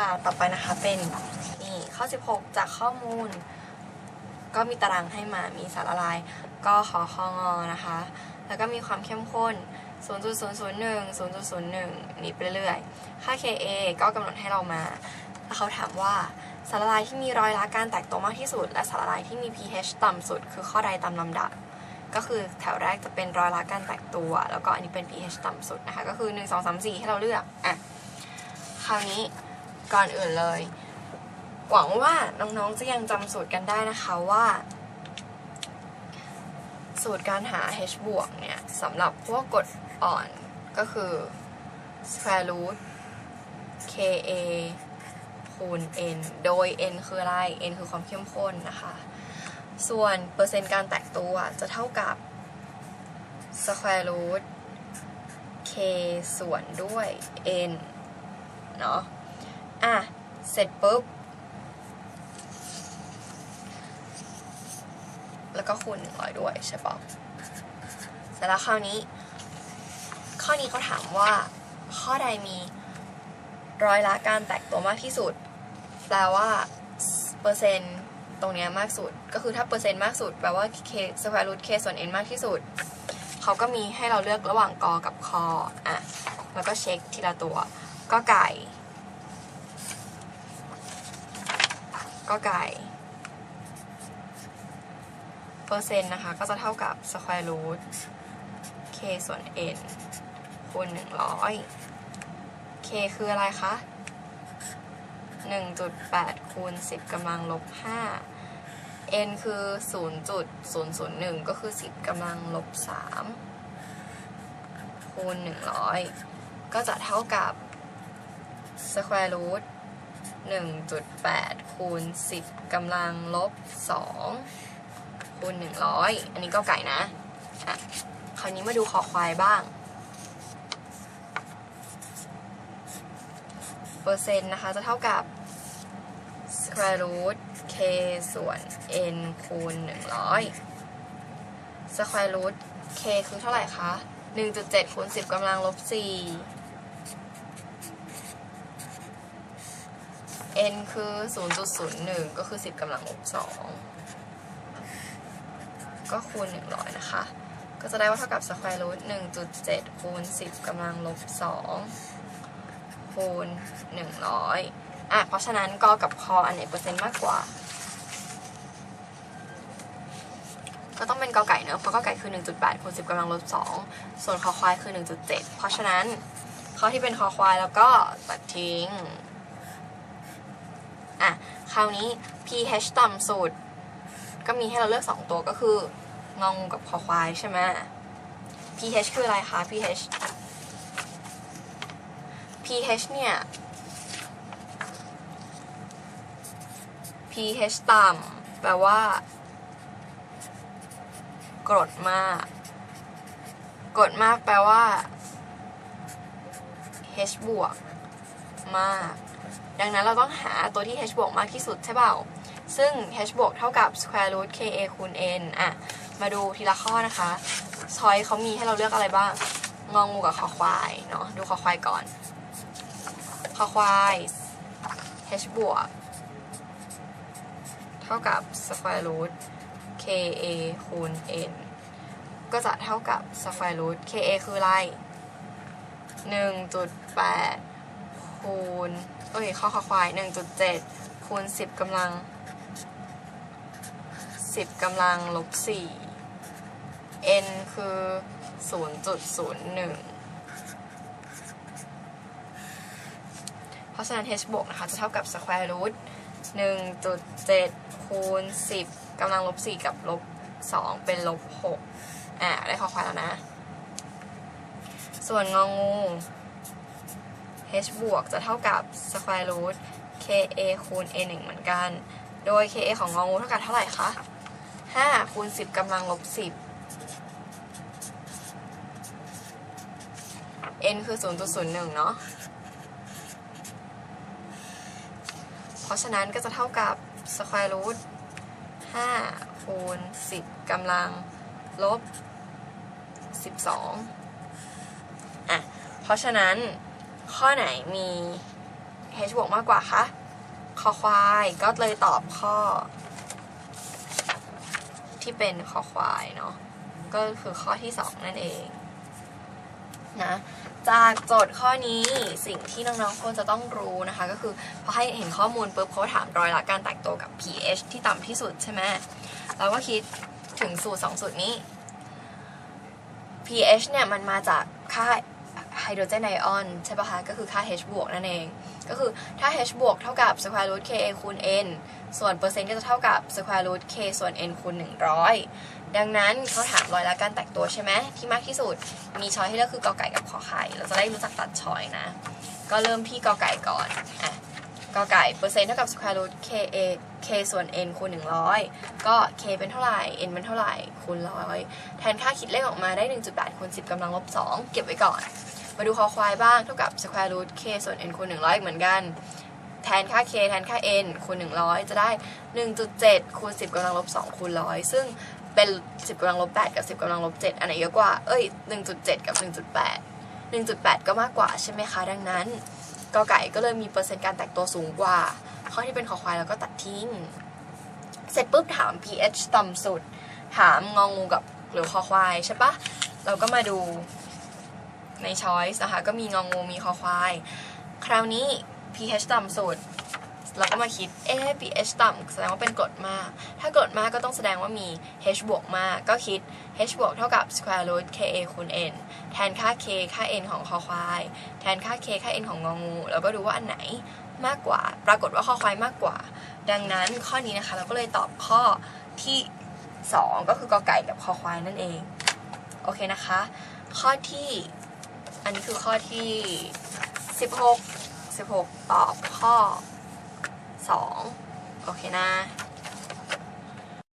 ค่ะต่อไปนะคะเป็นนี่ข้อ 16 จากข้อมูล ก็มีตารางให้มามีสารละลาย ก็ขอคองอนะคะ แล้วก็มีความเข้มข้น 0.001 0.01 นี่ไปเรื่อยๆ ค่า Ka ก็กำหนดให้เรามา แล้วเขาถามว่าสารละลายที่มีรอยละการแตกตัวมากที่สุด และสารละลายที่มี pH ต่ำสุด คือข้อใดตามลำดับ ก็คือแถวแรกจะเป็นรอยละการแตกตัว แล้วก็อันนี้เป็น pH ต่ำสุดนะคะ ก็คือ 1 2 3 4 ให้เราเลือก อะ คราวนี้ ก่อนอื่นเลย หวังว่าน้องๆจะยังจำสูตรกันได้นะคะว่า สูตรการหา h บวกเนี่ยสำหรับพวกกดอ่อนก็คือ square root ka คูณ n โดย n คืออะไร n คือความเข้มข้นนะคะ ส่วนเปอร์เซ็นต์การแตกตัวจะเท่ากับ square root k ส่วนด้วย n เนาะ อะ เสร็จปุ๊บ แล้วก็คูณ100ด้วยใช่ปะเสร็จแล้วคราวนี้ ข้อนี้เขาถามว่า ข้อใดมีร้อยละการแตกตัวมากที่สุด แปลว่าเปอร์เซ็นต์ตรงเนี้ยมากสุด ก็คือถ้าเปอร์เซ็นต์มากสุดแปลว่า k square root k ส่วน n มากที่สุด เขาก็มีให้เราเลือกระหว่างกอกับคออะ แล้วก็เช็คทีละตัว ก็ไก่ ก็ไก่เปอร์เซ็นต์นะคะ ก็จะเท่ากับ square root k ส่วน n คูณ 100 k คืออะไรคะ 1.8 คูณ 10กำลังลบ 5 n คือ 0.001 ก็คือ 10กำลังลบ 3 คูณ 100 ก็จะเท่ากับ square root 1.8 คูณ 10กำลังลบ 2 คูณ 100 อันนี้ก็ไก่นะอะคราวนี้มาดูขอควายบ้าง เปอร์เซ็นต์นะคะจะเท่ากับ square root k ส่วน n คูณ 100 square root k คือเท่าไหร่คะ 1.7 คูณ 10กำลังลบ 4 n คือ 0.01 ก็คือ 10กำลังลบ2ก็คูณ 100 นะคะ ก็จะได้ว่าเท่ากับ square root 1.7 คูณ 10กำลังลบ2คูณ 100 อะ เพราะฉะนั้นกกับคออันไหนเปอร์เซ็นต์มากกว่า ก็ต้องเป็นกอไก่เนอะเพราะกอไก่คือ 1.8 คูณ 10กำลังลบ2ส่วนคอควายคือ 1.7 เพราะฉะนั้นข้อที่เป็นคอควายแล้วก็ตัดทิ้ง อะคราวนี้ pH ต่ำสุด ก็มีให้เราเลือก 2 ตัวก็คืององกับคอควายใช่ไหม pH คืออะไรคะ pH pH เนี่ย pH ต่ำแปลว่า กรดมาก กรดมากแปลว่า H บวกมาก ดังนั้นเราต้องหาตัวที่ H บวกมากที่สุดใช่เปล่า ซึ่ง H บวกเท่ากับ square root Ka คูณ n อะ มาดูทีละข้อนะคะชอยเขามีให้เราเลือกอะไรบ้าง งองูกับคอควายเนาะ ดูคอควายก่อน คอควาย H บวกเท่ากับ square root Ka คูณ n ก็จะเท่ากับ square root Ka คืออะไร1.8คูณ เอ้ยข้อคอควาย1.7คูณ10กำลัง 10กำลังลบ4 n คือ 0.01เพราะฉะนั้น h บวกนะคะ จะเท่ากับ square root 1.7 คูณ 10 กำลังลบ 4 กับลบ 2 เป็นลบ 6 อะ ได้ข้อควายแล้วนะ ส่วนงองู h บวกจะเท่ากับ square root ka คูณ a 1เหมือนกัน โดย ka ของงองูเท่ากับเท่าไหร่คะ 5 คูณ 10กำลังลบ 10 n คือ 0.01 เนาะ เพราะฉะนั้นก็จะเท่ากับ square root 5 คูณ 10กำลังลบ 12 อะ เพราะฉะนั้น ข้อไหนมี h บวกมากกว่าคะคอควายก็เลยตอบข้อ ที่เป็นคอควายเนาะก็คือข้อที่สองนั่นเองนะจากโจทย์ข้อนี้สิ่งที่น้องๆควรจะต้องรู้นะคะ ก็คือพอให้เห็นข้อมูลปุ๊บเขาถามรอยละการแตกตัวกับ pH ที่ต่ำที่สุดใช่ไหมเราก็คิดถึงสูตรสองสูตรนี้ pH เนี่ยมันมาจากค่า ไฮโดรเจนไอออนใช่ปะคะก็คือค่า H บวกนั่นเอง ก็คือถ้า H บวกเท่ากับ square root Ka คูณ n ส่วนเปอร์เซ็นต์ก็จะเท่ากับ square root K ส่วน n คูณ 100 ดังนั้นเขาถามรอยละการแตกตัวใช่ไหมที่มากที่สุดมีช้อยให้เลือกคือกอไก่กับขอไข่ เราจะได้รู้จักตัดช้อยนะ ก็เริ่มที่กอไก่ก่อนอะกอไก่เปอร์เซ็นต์เท่ากับ square root K A K ส่วน n คูณ 100 ก็ K เป็นเท่าไหร่ n เป็นเท่าไหร่คูณร้อยแทนค่าคิดเลขออกมาได้ 1.8คูณ10กำลังลบ2เก็บไว้ก่อน มาดูคอควายบ้างเท่ากับ square root k ส่วน n คูณ100อีกเหมือนกัน แทนค่า k แทนค่า n คูณ 100 จะได้ 1.7 คูณ 10กำลังลบ 2 คูณร้อยซึ่งเป็น 10กำลังลบ 8 กับ 10กำลังลบ 7 อันไหนเยอะกว่า เอ้ย 1.7 กับ 1.8 1.8 ก็มากกว่าใช่ไหมคะ ดังนั้นกอไก่ก็เลยมีเปอร์เซ็นต์การแตกตัวสูงกว่า ข้อที่เป็นคอควายแล้วก็ตัดทิ้ง เสร็จปุ๊บถาม pH ต่ำสุด ถามงองูกับหรือคอควายใช่ปะเราก็มาดู ใน choice นะคะ ก็มีงองงูมีคอควาย คราวนี้ pH ต่ำสุด เราก็มาคิด เอ๊ pH ต่ำแสดงว่าเป็นกรดมาก ถ้ากรดมากก็ต้องแสดงว่ามี H บวกมาก ก็คิด H บวกเท่ากับ square root Ka คูณ n แทนค่า K ค่า n ของคอควาย แทนค่า K ค่า n ของงองู แล้วก็ดูว่าอันไหนมากกว่า ปรากฏว่าคอควายมากกว่า ดังนั้นข้อนี้นะคะเราก็เลยตอบข้อที่ 2 ก็คือกอไก่กับคอควายนั่นเอง โอเคนะคะ ข้อที่ อันนี้คือข้อที่ 16 16 ตอบข้อ 2 โอเคนะ